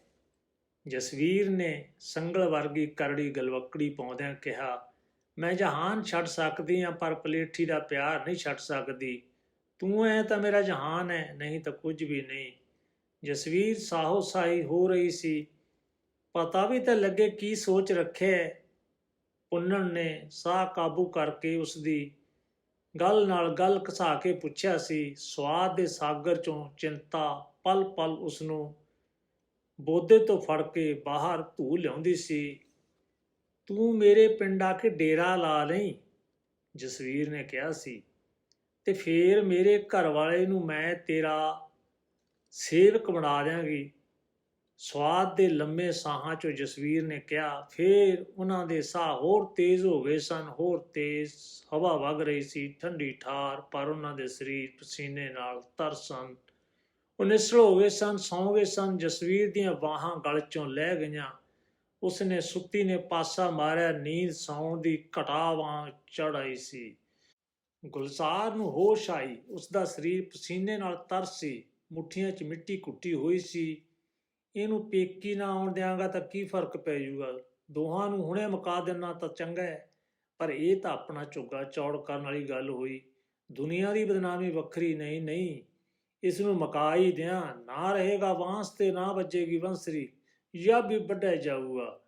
ਜਸਵੀਰ ਨੇ ਸੰਗਲ ਵਰਗੀ ਕਰੜੀ ਗਲਵਕੜੀ ਪਾਉਂਦਿਆਂ ਕਿਹਾ, ਮੈਂ ਜਹਾਨ ਛੱਡ ਸਕਦੀ ਹਾਂ ਪਰ ਪਲੇਠੀ ਦਾ ਪਿਆਰ ਨਹੀਂ ਛੱਡ ਸਕਦੀ। ਤੂੰ ਐ ਤਾਂ ਮੇਰਾ ਜਹਾਨ ਹੈ ਨਹੀਂ ਤਾਂ ਕੁਝ ਵੀ ਨਹੀਂ। ਜਸਵੀਰ ਸਾਹੋ ਸਾਈ ਹੋ ਰਹੀ ਸੀ। ਪਤਾ ਵੀ ਤਾਂ ਲੱਗੇ ਕੀ ਸੋਚ ਰੱਖਿਆ ਪੁੰਨਣ ਨੇ ਸਾਹ ਕਾਬੂ ਕਰਕੇ ਉਸ ਦੀ ਗੱਲ ਨਾਲ ਗੱਲ ਘਸਾ ਕੇ ਪੁੱਛਿਆ ਸੀ। ਸਵਾਦ ਦੇ ਸਾਗਰ ਚੋਂ ਚਿੰਤਾ ਪਲ ਪਲ ਉਸ ਨੂੰ ਬੋਧੇ ਤੋਂ ਫੜ ਕੇ ਬਾਹਰ ਧੂ ਲਿਆਉਂਦੀ ਸੀ। ਤੂੰ ਮੇਰੇ ਪਿੰਡ ਆ ਕੇ ਡੇਰਾ ਲਾ ਲਈ, ਜਸਵੀਰ ਨੇ ਕਿਹਾ ਸੀ। ਤੇ ਫੇਰ ਮੇਰੇ ਘਰ ਵਾਲੇ ਨੂੰ ਮੈਂ ਤੇਰਾ ਸੇਵਕ ਬਣਾ ਦਿਆਂਗੀ। ਸਵਾਦ ਦੇ ਲੰਮੇ ਸਾਹਾਂ ਚੋਂ ਜਸਵੀਰ ਨੇ ਕਿਹਾ, ਫੇਰ ਉਹਨਾਂ ਦੇ ਸਾਹ ਹੋਰ ਤੇਜ਼ ਹੋ ਗਏ ਸਨ, ਹੋਰ ਤੇਜ਼ ਹਵਾ ਵਗ ਰਹੀ ਸੀ, ਠੰਡੀ ਠਾਰ, ਪਰ ਉਹਨਾਂ ਦੇ ਸਰੀਰ ਪਸੀਨੇ ਨਾਲ ਤਰ ਸਨ। ਉਹ ਨਿਸਲ ਹੋ ਗਏ ਸਨ, ਸੌਂ ਗਏ ਸਨ, ਜਸਵੀਰ ਦੀਆਂ ਬਾਹਾਂ ਗਲ ਚੋਂ ਲੈ ਗਈਆਂ। ਉਸਨੇ ਸੁੱਤੀ ਨੇ ਪਾਸਾ ਮਾਰਿਆ, ਨੀਂਦ ਸੌਂ ਦੀ ਘਟਾਵਾਂ ਚੜ ਆਈ ਸੀ। ਗੁਲਜ਼ਾਰ ਨੂੰ ਹੋਸ਼ ਆਈ। ਉਸ ਦਾ ਸਰੀਰ ਪਸੀਨੇ ਨਾਲ ਤਰ ਸੀ। ਮੁੱਠੀਆਂ 'ਚ ਮਿੱਟੀ ਕੁੱਟੀ ਹੋਈ ਸੀ। ਇਹਨੂੰ ਪੇਕੀ ਨਾ ਆਉਣ ਦਿਆਂਗਾ ਤਾਂ ਕੀ ਫ਼ਰਕ ਪੈ ਜੂਗਾ? ਦੋਹਾਂ ਨੂੰ ਹੁਣੇ ਮੁਕਾ ਦੇਣਾ ਤਾਂ ਚੰਗਾ ਹੈ। ਪਰ ਇਹ ਤਾਂ ਆਪਣਾ ਝੁੱਗਾ ਚੌੜ ਕਰਨ ਵਾਲੀ ਗੱਲ ਹੋਈ। ਦੁਨੀਆ ਦੀ ਬਦਨਾਮੀ ਵੱਖਰੀ ਨਹੀਂ ਨਹੀਂ। ਇਸ ਨੂੰ ਮੁਕਾ ਦਿਆਂ, ਨਾ ਰਹੇਗਾ ਬਾਂਸ ਤੇ ਨਾ ਵੱਜੇਗੀ ਬੰਸਰੀ ਜਾਂ ਵੀ ਵੱਢਿਆ ਜਾਊਗਾ।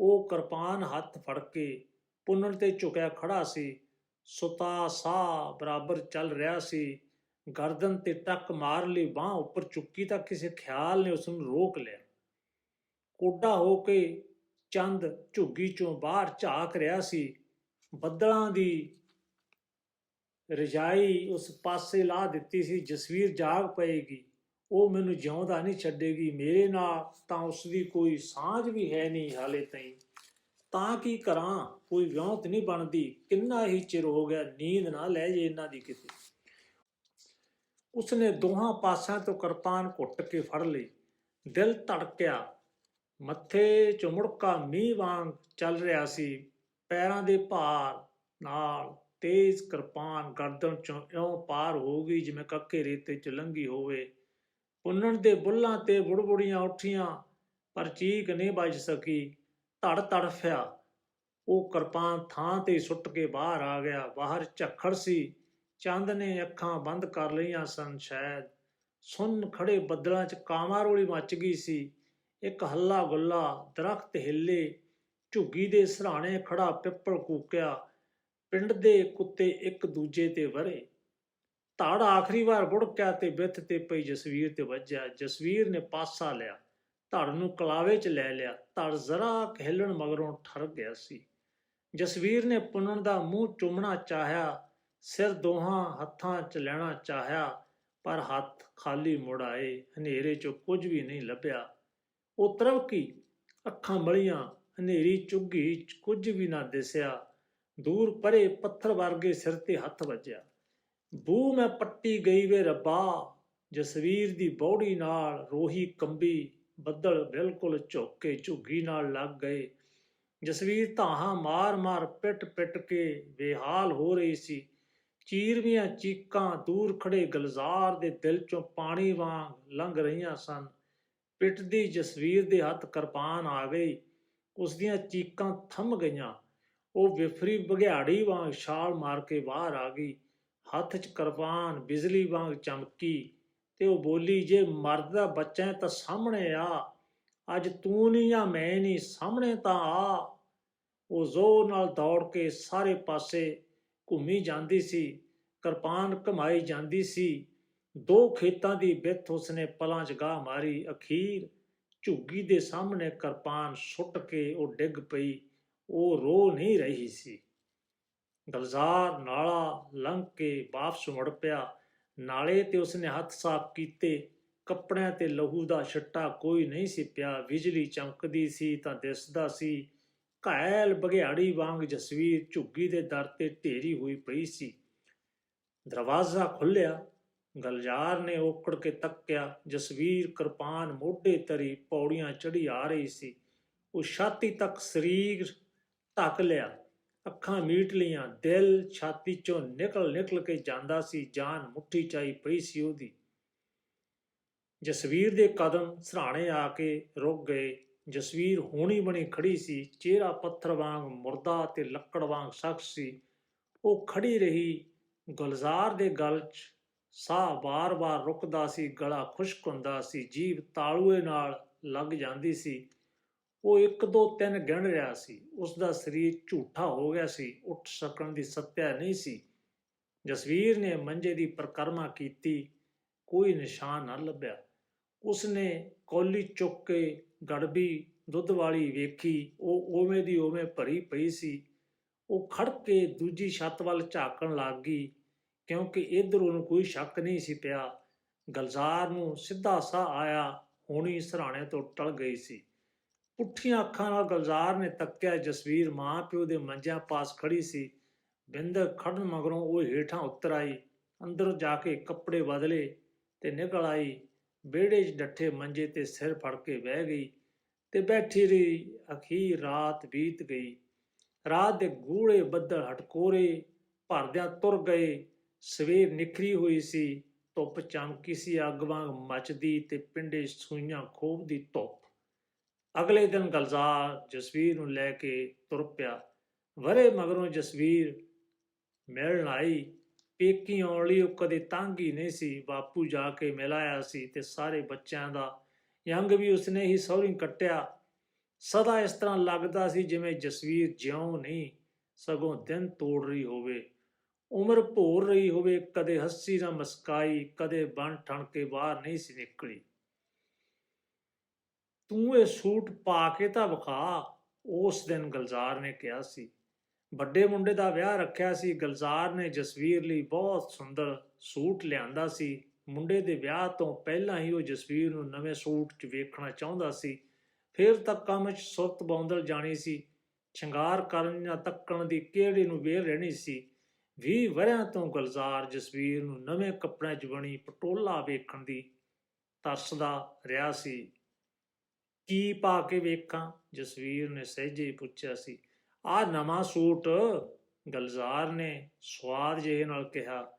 ਉਹ ਕਿਰਪਾਨ ਹੱਥ ਫੜ ਕੇ ਪੁੰਨਣ ਤੇ ਝੁਕਿਆ ਖੜਾ ਸੀ। ਸੁਤਾ ਸਾਹ ਬਰਾਬਰ ਚੱਲ ਰਿਹਾ ਸੀ। ਗਰਦਨ ਤੇ ਟੱਕ ਮਾਰ ਲਈ, ਬਾਹ ਉੱਪਰ ਚੁੱਕੀ ਤਾਂ ਕਿਸੇ ਖਿਆਲ ਨੇ ਉਸ ਨੂੰ ਰੋਕ ਲਿਆ। ਕੋਡਾ ਹੋ ਕੇ ਚੰਦ ਝੁੱਗੀ ਚੋਂ ਬਾਹਰ ਝਾਕ ਰਿਹਾ ਸੀ। ਬੱਦਲਾਂ ਦੀ ਰਜਾਈ ਉਸ ਪਾਸੇ ਲਾ ਦਿੱਤੀ ਸੀ, ਜਸਵੀਰ ਜਾਗ ਪਏਗੀ। ਉਹ ਮੈਨੂੰ ਜਿਉਂਦਾ ਨਹੀਂ ਛੱਡੇਗੀ। ਮੇਰੇ ਨਾਲ ਤਾਂ ਉਸ ਦੀ ਕੋਈ ਸਾਂਝ ਵੀ ਹੈ ਨਹੀਂ ਹਾਲੇ ਤਾਈਂ। ਤਾਂ ਕੀ ਕਰਾਂ? ਕੋਈ ਵਿਉਂਤ ਨਹੀਂ ਬਣਦੀ। ਕਿੰਨਾ ਹੀ ਚਿਰ ਹੋ ਗਿਆ, ਨੀਂਦ ਨਾ ਲੈ ਜੇ ਇਹਨਾਂ ਦੀ ਕਿਤੇ। ਉਸਨੇ ਦੋਹਾਂ ਪਾਸਿਆਂ ਤੋਂ ਕਿਰਪਾਨ ਘੁੱਟ ਕੇ ਫੜ ਲਈ। ਦਿਲ ਧੜਕਿਆ। ਮੱਥੇ ਚ ਮੁੜਕਾ ਮੀਂਹ ਵਾਂਗ ਚੱਲ ਰਿਹਾ ਸੀ। ਪੈਰਾਂ ਦੇ ਭਾਰ ਨਾਲ ਤੇਜ਼ ਕਿਰਪਾਨ ਗਰਦਨ ਚੋਂ ਇਉਂ ਪਾਰ ਹੋ ਗਈ ਜਿਵੇਂ ਕੱਕੇ ਰੇਤੇ ਚ ਲੰਗੀ ਹੋਵੇ। ਪੁੰਨਣ ਦੇ ਬੁੱਲਾਂ ਤੇ ਬੁੜਬੁੜੀਆਂ ਉੱਠੀਆਂ, ਪਰ ਚੀਕ ਨਹੀਂ ਵੱਜ ਸਕੀ। ਧੜ ਤੜਫਿਆ ਉਹ ਕਿਰਪਾਨ ਥਾਂ ਤੇ ਸੁੱਟ ਕੇ ਬਾਹਰ ਆ ਗਿਆ। ਬਾਹਰ ਝੱਖੜ ਸੀ। ਚੰਦ ਨੇ ਅੱਖਾਂ ਬੰਦ ਕਰ ਲਈਆਂ ਸਨ ਸ਼ਾਇਦ। ਸੁੰਨ ਖੜੇ ਬੱਦਲਾਂ 'ਚ ਕਾਮਾਰੋਲੀ ਮੱਚ ਗਈ ਸੀ। ਇੱਕ ਹੱਲਾ ਗੁੱਲਾ ਦਰਖਤ ਹਿੱਲੇ। ਝੁੱਗੀ ਦੇ ਸਰਾਣੇ ਖੜਾ ਪਿੱਪਲ ਕੂਕਿਆ। ਪਿੰਡ ਦੇ ਕੁੱਤੇ ਇੱਕ ਦੂਜੇ ਤੇ ਵਰੇ। ਧੜ ਆਖਰੀ ਵਾਰ ਬੁੜਕਿਆ ਤੇ ਬਿੱਥ ਤੇ ਪਈ ਜਸਵੀਰ ਤੇ ਵੱਜਿਆ। ਜਸਵੀਰ ਨੇ ਪਾਸਾ ਲਿਆ। ਧੜ ਨੂੰ ਕਲਾਵੇ 'ਚ ਲੈ ਲਿਆ। ਧੜ ਜ਼ਰਾ ਹਿੱਲਣ ਮਗਰੋਂ ਠਰ ਗਿਆ ਸੀ। ਜਸਵੀਰ ਨੇ ਪੁੰਨਣ ਦਾ ਮੂੰਹ ਚੁੰਮਣਾ ਚਾਹਿਆ। ਸਿਰ ਦੋਹਾਂ ਹੱਥਾਂ 'ਚ ਲੈਣਾ ਚਾਹਿਆ। ਪਰ ਹੱਥ ਖਾਲੀ ਮੁੜ ਆਏ। ਹਨੇਰੇ 'ਚੋਂ ਕੁਝ ਵੀ ਨਹੀਂ ਲੱਭਿਆ। ਉਹ ਤਰਵਕੀ ਅੱਖਾਂ ਮਲੀਆਂ। ਹਨੇਰੀ ਚੁੱਗੀ 'ਚ ਕੁਝ ਵੀ ਨਾ ਦਿਸਿਆ। ਦੂਰ ਪਰੇ ਪੱਥਰ ਵਰਗੇ ਸਿਰ ਤੇ ਹੱਥ ਵੱਜਿਆ। ਬੂ ਮੈਂ ਪੱਟੀ ਗਈ ਵੇ ਰੱਬਾ, ਜਸਵੀਰ ਦੀ ਬੌੜੀ ਨਾਲ ਰੋਹੀ ਕੰਬੀ ਬੱਦਲ ਬਿਲਕੁਲ ਝੁੱਕ ਝੁੱਗੀ ਨਾਲ ਲੱਗ ਗਏ। ਜਸਵੀਰ ਧਾਹਾਂ ਮਾਰ-ਮਾਰ ਪਿੱਟ-ਪਿੱਟ ਕੇ ਬੇਹਾਲ ਹੋ ਰਹੀ ਸੀ। ਚੀਰਵੀਆਂ ਚੀਕਾਂ ਦੂਰ ਖੜੇ ਗਲਜ਼ਾਰ ਦੇ ਦਿਲ ਚੋਂ ਪਾਣੀ ਵਾਂਗ ਲੰਘ ਰਹੀਆਂ ਸਨ। ਪਿੱਟਦੀ ਜਸਵੀਰ ਦੇ ਹੱਥ ਕਿਰਪਾਨ ਆ ਗਈ। ਉਸ ਦੀਆਂ ਚੀਕਾਂ ਥੰਮ ਗਈਆਂ। ਉਹ ਵਿਫਰੀ ਬਘਿਆੜੀ ਵਾਂਗ ਛਾਲ ਮਾਰ ਕੇ ਬਾਹਰ ਆ ਗਈ। ਹੱਥ 'ਚ ਕਿਰਪਾਨ ਬਿਜਲੀ ਵਾਂਗ ਚਮਕੀ ਤੇ ਉਹ ਬੋਲੀ, ਜੇ ਮਰਦ ਦਾ ਬੱਚਾ ਤਾਂ ਸਾਹਮਣੇ ਆ। ਅੱਜ ਤੂੰ ਨਹੀਂ ਜਾਂ ਮੈਂ ਨਹੀਂ ਸਾਹਮਣੇ ਤਾਂ ਆ। ਉਹ ਜ਼ੋਰ ਨਾਲ ਦੌੜ ਕੇ ਸਾਰੇ ਪਾਸੇ ਘੁੰਮੀ ਜਾਂਦੀ ਸੀ, ਕਿਰਪਾਨ ਕਮਾਈ ਜਾਂਦੀ ਸੀ। ਦੋ ਖੇਤਾਂ ਦੀ ਵਿੱਥ ਉਸਨੇ ਪਲਾਂ 'ਚ ਗਾਹ ਮਾਰੀ। ਅਖੀਰ ਝੁੱਗੀ ਦੇ ਸਾਹਮਣੇ ਕਿਰਪਾਨ ਸੁੱਟ ਕੇ ਉਹ ਡਿੱਗ ਪਈ। ਉਹ ਰੋ ਨਹੀਂ ਰਹੀ ਸੀ। ਗਲਜ਼ਾਰ ਨਾਲਾ ਲੰਘ ਕੇ ਵਾਪਸ ਮੁੜ ਪਿਆ। ਨਾਲੇ ਤੇ ਉਸਨੇ ਹੱਥ ਸਾਫ਼ ਕੀਤੇ। ਕੱਪੜਿਆਂ ਤੇ ਲਹੂ ਦਾ ਛੱਟਾ ਕੋਈ ਨਹੀਂ ਸੀ ਪਿਆ। ਬਿਜਲੀ ਚਮਕਦੀ ਸੀ ਤਾਂ ਦਿਸਦਾ ਸੀ, ਘਾਇਲ ਬਘਿਆੜੀ ਵਾਂਗ ਜਸਵੀਰ ਝੁੱਗੀ ਦੇ ਦਰ ਤੇ ਢੇਰੀ ਹੋਈ ਪਈ ਸੀ। ਦਰਵਾਜ਼ਾ ਖੁੱਲਿਆ ਗਲਜਾਰ ਨੇ ਓਕੜ ਕੇ ਤੱਕਿਆ। ਜਸਵੀਰ ਕਿਰਪਾਨ ਮੋਢੇ ਤਰੀ ਪੌੜੀਆਂ ਚੜੀ ਆ ਰਹੀ ਸੀ। ਉਹ ਛਾਤੀ ਤੱਕ ਸਰੀਰ ਢੱਕ ਲਿਆ। ਅੱਖਾਂ ਮੀਟ ਲਈਆਂ। ਦਿਲ ਛਾਤੀ ਚੋਂ ਨਿਕਲ ਨਿਕਲ ਕੇ ਜਾਂਦਾ ਸੀ। ਜਾਨ ਮੁੱਠੀ ਚਾਈ ਪਈ ਸੀ ਉਹਦੀ। ਜਸਵੀਰ ਦੇ ਕਦਮ ਸਰਾਣੇ ਆ ਕੇ ਰੁਕ ਗਏ। ਜਸਵੀਰ ਹੋਣੀ ਬਣੀ ਖੜੀ ਸੀ। ਚਿਹਰਾ ਪੱਥਰ ਵਾਂਗ ਮੁਰਦਾ ਤੇ ਲੱਕੜ ਵਾਂਗ ਸ਼ਖਸ ਸੀ। ਉਹ ਖੜੀ ਰਹੀ। ਗੁਲਜ਼ਾਰ ਦੇ ਗਲ 'ਚ ਸਾਹ ਵਾਰ ਵਾਰ ਰੁਕਦਾ ਸੀ। ਗਲਾ ਖੁਸ਼ਕ ਹੁੰਦਾ ਸੀ। ਜੀਭ ਤਾਲੂਏ ਨਾਲ ਲੱਗ ਜਾਂਦੀ ਸੀ। ਉਹ ਇੱਕ ਦੋ ਤਿੰਨ ਗਿਣ ਰਿਹਾ ਸੀ। ਉਸ ਦਾ ਸਰੀਰ ਝੂਠਾ ਹੋ ਗਿਆ ਸੀ। ਉੱਠ ਸਕਣ ਦੀ ਸੱਤਿਆ ਨਹੀਂ ਸੀ। ਜਸਵੀਰ ਨੇ ਮੰਜੇ ਦੀ ਪ੍ਰਕਰਮਾ ਕੀਤੀ। ਕੋਈ ਨਿਸ਼ਾਨ ਨਾ ਲੱਭਿਆ। ਉਸਨੇ ਕੌਲੀ ਚੁੱਕ ਕੇ ਗੜਬੀ, ਦੁੱਧ ਵਾਲੀ ਵੇਖੀ। ਉਹ ਓਵੇਂ ਦੀ ਓਵੇਂ ਭਰੀ ਪਈ ਸੀ। ਉਹ ਖੜ ਕੇ ਦੂਜੀ ਛੱਤ ਵੱਲ ਝਾਕਣ ਲੱਗ ਗਈ, ਕਿਉਂਕਿ ਇਧਰ ਉਹਨੂੰ ਕੋਈ ਸ਼ੱਕ ਨਹੀਂ ਸੀ ਪਿਆ। ਗਲਜ਼ਾਰ ਨੂੰ ਸਿੱਧਾ ਸਾਹ ਆਇਆ। ਹੋਣੀ ਸਰਾਣੇ ਤੋਂ ਟਲ ਗਈ ਸੀ। ਪੁੱਠੀਆਂ ਅੱਖਾਂ ਨਾਲ ਗਲਜ਼ਾਰ ਨੇ ਤੱਕਿਆ ਜਸਵੀਰ ਮਾਂ ਪਿਓ ਦੇ ਮੰਜਿਆਂ ਪਾਸ ਖੜੀ ਸੀ। ਬਿੰਦ ਖੜਨ ਮਗਰੋਂ ਉਹ ਹੇਠਾਂ ਉਤਰ ਆਈ। ਅੰਦਰ ਜਾ ਕੇ ਕੱਪੜੇ ਬਦਲੇ ਤੇ ਨਿਕਲ ਆਈ। ਵਿਹੜੇ 'ਚ ਡੱਠੇ ਮੰਜੇ ਤੇ ਸਿਰ ਫੜ ਕੇ ਬਹਿ ਗਈ ਤੇ ਬੈਠੀ ਰਹੀ। ਅਖੀਰ ਰਾਤ ਬੀਤ ਗਈ। ਰਾਤ ਦੇ ਗੂੜੇ ਬੱਦਲ ਹਟਕੋਰੇ, ਭਰਦਿਆਂ ਤੁਰ ਗਏ। ਸਵੇਰ ਨਿਖਰੀ ਹੋਈ ਸੀ। ਧੁੱਪ ਚਮਕੀ ਸੀ। ਅੱਗ ਵਾਂਗ ਮੱਚਦੀ ਤੇ ਪਿੰਡੇ ਸੂਈਆਂ ਖੋਬਦੀ ਧੁੱਪ। ਅਗਲੇ ਦਿਨ ਗਲਜ਼ਾਰ ਜਸਵੀਰ ਨੂੰ ਲੈ ਕੇ ਤੁਰ ਪਿਆ। ਵਰੇ ਮਗਰੋਂ ਜਸਵੀਰ ਮਿਲਣ ਆਈ। ਪੇਕੀ ਆਉਣ ਲਈ ਉਹ ਕਦੇ ਤੰਗ ਹੀ ਨਹੀਂ ਸੀ। ਬਾਪੂ ਜਾ ਕੇ ਮਿਲਾਇਆ ਸੀ ਤੇ ਸਾਰੇ ਬੱਚਿਆਂ ਦਾ ਯੰਗ ਵੀ ਉਸਨੇ ਹੀ ਸਹੁਰੀ ਕੱਟਿਆ। ਸਦਾ ਇਸ ਤਰ੍ਹਾਂ ਲੱਗਦਾ ਸੀ ਜਿਵੇਂ ਜਸਵੀਰ ਜਿਉਂ ਨਹੀਂ, ਸਗੋਂ ਦਿਨ ਤੋੜ ਰਹੀ ਹੋਵੇ। ਉਮਰ ਭੋਰ ਰਹੀ ਹੋਵੇ। ਕਦੇ ਹੱਸੀ ਨਾ ਮਸਕਾਈ, ਕਦੇ ਬਣ ਠਣ ਕੇ ਬਾਹਰ ਨਹੀਂ ਸੀ ਨਿਕਲੀ। ਤੂੰ ਇਹ ਸੂਟ ਪਾ ਕੇ ਤਾਂ ਵਿਖਾ। ਉਸ ਦਿਨ ਗਲਜ਼ਾਰ ਨੇ ਕਿਹਾ ਸੀ। ਵੱਡੇ ਮੁੰਡੇ ਦਾ ਵਿਆਹ ਰੱਖਿਆ ਸੀ। ਗਲਜ਼ਾਰ ਨੇ ਜਸਵੀਰ ਲਈ ਬਹੁਤ ਸੁੰਦਰ ਸੂਟ ਲਿਆਂਦਾ ਸੀ। ਮੁੰਡੇ ਦੇ ਵਿਆਹ ਤੋਂ ਪਹਿਲਾਂ ਹੀ ਉਹ ਜਸਵੀਰ ਨੂੰ ਨਵੇਂ ਸੂਟ 'ਚ ਵੇਖਣਾ ਚਾਹੁੰਦਾ ਸੀ। ਫਿਰ ਤਾਂ ਕੰਮ 'ਚ ਸੁਰਤ ਬੌਂਦਲ ਜਾਣੀ ਸੀ। ਸ਼ਿੰਗਾਰ ਕਰਨ ਜਾਂ ਤੱਕਣ ਦੀ ਕਿਹੜੀ ਨੂੰ ਵੇਰ ਰਹਿਣੀ ਸੀ। ਵੀਹ ਵਰਿਆਂ ਤੋਂ ਗਲਜ਼ਾਰ ਜਸਵੀਰ ਨੂੰ ਨਵੇਂ ਕੱਪੜਿਆਂ 'ਚ ਬਣੀ ਪਟੋਲਾ ਵੇਖਣ ਦੀ ਤਰਸਦਾ ਰਿਹਾ ਸੀ। ਕੀ ਪਾ ਕੇ ਵੇਖਾਂ? ਜਸਵੀਰ ਨੇ ਸਹਿਜੇ ਪੁੱਛਿਆ ਸੀ। ਆ ਨਵਾਂ ਸੂਟ ਗਲਜ਼ਾਰ ਨੇ ਸਵਾਦ ਜਿਹੇ ਨਾਲ ਕਿਹਾ,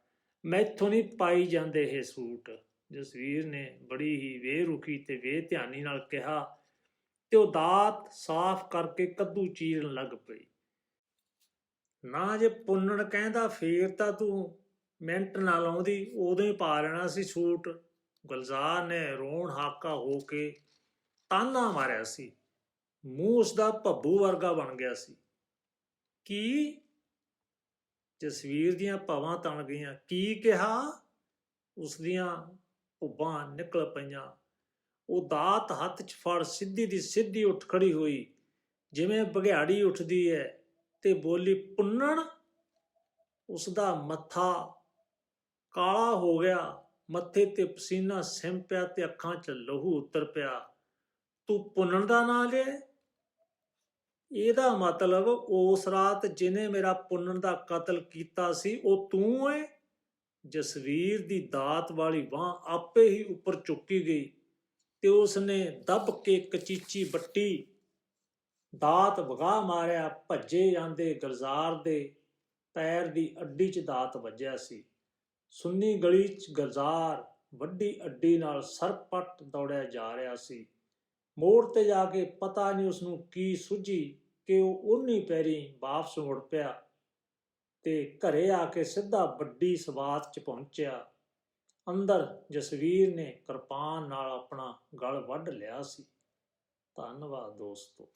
ਮੈਥੋਂ ਨਹੀਂ ਪਾਈ ਜਾਂਦੇ ਇਹ ਸੂਟ। ਜਸਵੀਰ ਨੇ ਬੜੀ ਹੀ ਵੇਰੁਖੀ ਤੇ ਬੇਧਿਆਨੀ ਨਾਲ ਕਿਹਾ, ਤੇ ਉਹ ਦਾਤ ਸਾਫ਼ ਕਰਕੇ ਕੱਦੂ ਚੀਰਨ ਲੱਗ ਪਈ। ਨਾ ਜੇ ਪੁੰਨਣ ਕਹਿੰਦਾ ਫੇਰ ਤਾਂ ਤੂੰ ਮਿੰਟ ਨਾ ਲਾਉਂਦੀ ਉਦੋਂ ਹੀ ਪਾ ਲੈਣਾ ਸੀ ਸੂਟ। ਗੁਲਜ਼ਾਰ ਨੇ ਰੋਣ ਹਾਕਾ ਹੋ ਕੇ ਤਾਨਾ ਮਾਰਿਆ ਸੀ। ਮੂੰਹ ਉਸਦਾ ਭੱਬੂ ਵਰਗਾ ਬਣ ਗਿਆ ਸੀ। ਕੀ? ਜਸਵੀਰ ਦੀਆਂ ਭਾਵਾਂ ਤਣ ਗਈਆਂ। ਕੀ ਕਿਹਾ? ਉਸ ਦੀਆਂ ਭੁੱਬਾਂ ਨਿਕਲ ਪਈਆਂ। ਉਹ ਦਾਤ ਹੱਥ 'ਚ ਫੜ ਸਿੱਧੀ ਦੀ ਸਿੱਧੀ ਉੱਠ ਖੜੀ ਹੋਈ। ਜਿਵੇਂ ਬਘਿਆੜੀ ਉੱਠਦੀ ਹੈ ਤੇ ਬੋਲੀ, ਪੁੰਨਣ! ਉਸ ਦਾ ਮੱਥਾ ਕਾਲਾ ਹੋ ਗਿਆ। ਮੱਥੇ ਤੇ ਪਸੀਨਾ ਸਿਮ ਪਿਆ ਤੇ ਅੱਖਾਂ 'ਚ ਲਹੂ ਉਤਰ ਪਿਆ। ਤੂੰ ਪੁੰਨਣ ਦਾ ਨਾਂ ਲੈ। ਇਹਦਾ ਮਤਲਬ ਉਸ ਰਾਤ ਜਿਹਨੇ ਮੇਰਾ ਪੁੰਨਣ ਦਾ ਕਤਲ ਕੀਤਾ ਸੀ, ਉਹ ਤੂੰ ਏ? ਜਸਵੀਰ ਦੀ ਦਾਤ ਵਾਲੀ ਬਾਹ ਆਪੇ ਹੀ ਉੱਪਰ ਚੁੱਕੀ ਗਈ ਤੇ ਉਸਨੇ ਦੱਬ ਕੇ ਕਚੀਚੀ ਬੱਟੀ, ਦਾਤ ਵਗਾ ਮਾਰਿਆ, ਭੱਜੇ ਜਾਂਦੇ ਗਰਜਾਰ ਦੇ ਪੈਰ ਦੀ ਅੱਡੀ 'ਚ ਦਾਤ ਵੱਜਿਆ ਸੀ। ਸੁੰਨੀ ਗਲੀ 'ਚ ਗਰਜਾਰ ਵੱਡੀ ਅੱਡੀ ਨਾਲ ਸਰਪਟ ਦੌੜਿਆ ਜਾ ਰਿਹਾ ਸੀ। ਮੋੜ ਤੇ ਜਾ ਕੇ ਪਤਾ ਨਹੀਂ ਉਸ ਨੂੰ ਕੀ ਸੁਝੀ ਕਿ ਉਹ ਉਨੀ ਪੈਰੀ ਵਾਪਸ ਮੁੜ ਪਿਆ ਤੇ ਘਰੇ ਆ ਕੇ ਸਿੱਧਾ ਵੱਡੀ ਸਵਾਤ 'ਚ ਪਹੁੰਚਿਆ। ਅੰਦਰ ਜਸਵੀਰ ਨੇ ਕਿਰਪਾਨ ਨਾਲ ਆਪਣਾ ਗਲ ਵੱਢ ਲਿਆ ਸੀ। ਧੰਨਵਾਦ ਦੋਸਤੋ।